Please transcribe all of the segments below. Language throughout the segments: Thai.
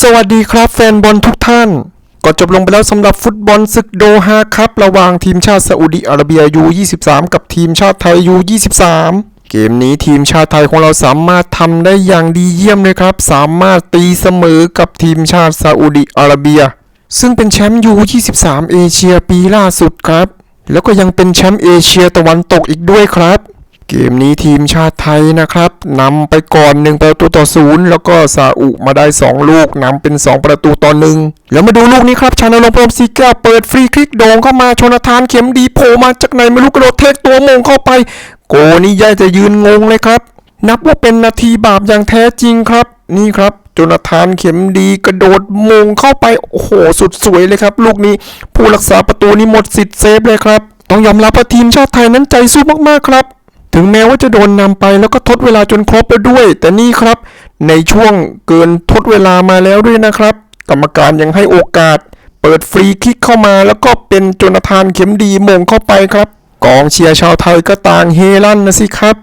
สวัสดีครับแฟนบอลทุกท่าน ก็จบลงไปแล้วสำหรับฟุตบอลศึกโดฮาครับ ระหว่างทีมชาติซาอุดิอาระเบียยู23 กับทีมชาติไทยยู23 เกมนี้ทีมชาติไทยของเราสามารถทำได้อย่างดีเยี่ยมเลยครับ สามารถตีเสมอกับทีมชาติซาอุดิอาระเบีย ซึ่งเป็นแชมป์ยู23 เอเชียปีล่าสุดครับ แล้วก็ยังเป็นแชมป์เอเชียตะวันตกอีกด้วยครับ เกมนี้ทีมชาติไทยนะครับนำไปก่อน 1 ประตูต่อศูนย์แล้วก็ซาอุมาได้ 2 ลูกนำเป็น 2 ประตูต่อหนึ่งแล้วมาดูลูกนี้ครับชานลงพรมศรีแก้วเปิดฟรีคลิกโด่งเข้ามาชนทานเข็มดีโผล่มาจากไหนไม่รู้กระโดดเทกตัวมงเข้าไป โกนี่ยายจะยืนงงเลยครับ นับว่าเป็นนาทีบาปอย่างแท้จริงครับ นี่ครับโจนาธานเข็มดีกระโดดมงเข้าไปโอ้โหสุดสวยเลยครับ ลูกนี้ผู้รักษาประตูนี่หมดสิทธิ์เซฟเลยครับต้องยอมรับว่าทีมชาติไทยนั้นใจสู้มากๆครับ ถึงแม้ว่าจะโดนนำไปแล้วก็ทดเวลาจนครบไปด้วย แต่นี่ครับในช่วงเกินทดเวลามาแล้วด้วยนะครับ กรรมการยังให้โอกาส เปิดฟรีคิกเข้ามา แล้วก็เป็นโจนาธานเข็มดีมงเข้าไปครับ กองเชียร์ชาวไทยก็ต่างเฮลั่นนะสิครับ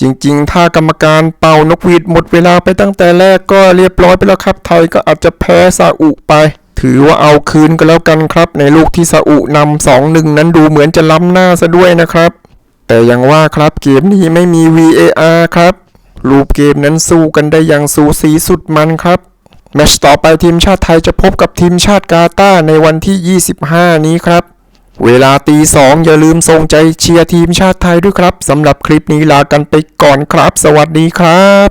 จริงๆ ถ้ากรรมการเป่านกหวีดหมดเวลาไปตั้งแต่แรกก็เรียบร้อยไปแล้วครับ ไทยก็อาจจะแพ้ซาอุไปถือว่าเอาคืนก็แล้วกันครับ ในลูกที่ซาอุนำสองหนึ่งนั้นดูเหมือนจะล้ำหน้าซะด้วยนะครับ แต่ยังว่าครับเกมนี้ไม่มี VAR ครับรูปเกมนั้นสู้กันได้อย่างสูสีสุดมันครับ แมตช์ต่อไปทีมชาติไทยจะพบกับทีมชาติกาตาร์ในวันที่ 25 นี้ครับ เวลาตีสองอย่าลืมส่งใจเชียร์ทีมชาติไทยด้วยครับสำหรับคลิปนี้ลากันไปก่อนครับ สวัสดีครับ